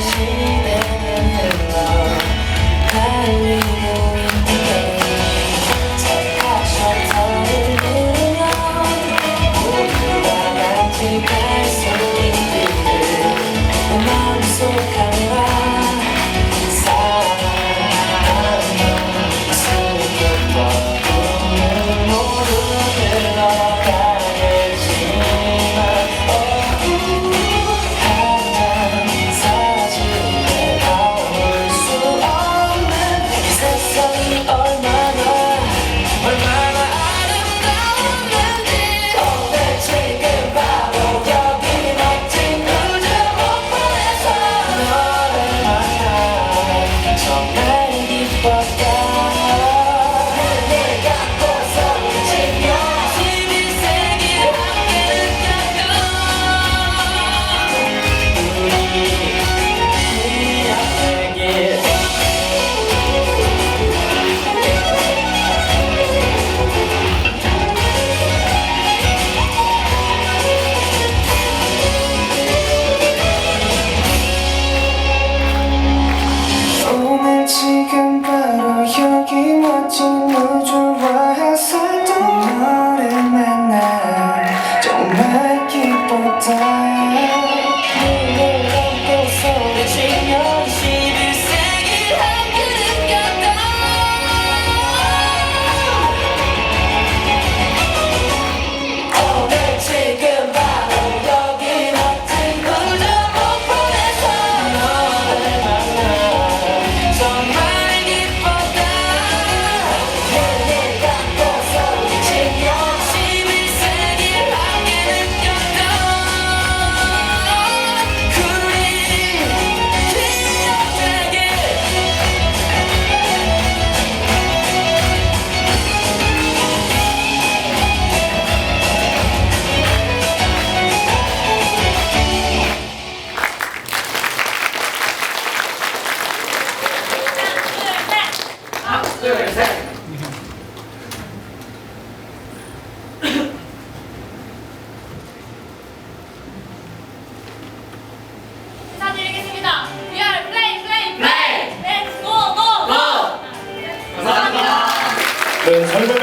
você. but time. 둘, 셋. 인사드리겠습니다. We are play, play, play. Let's go, go, go. 감사합니다. 네, 잘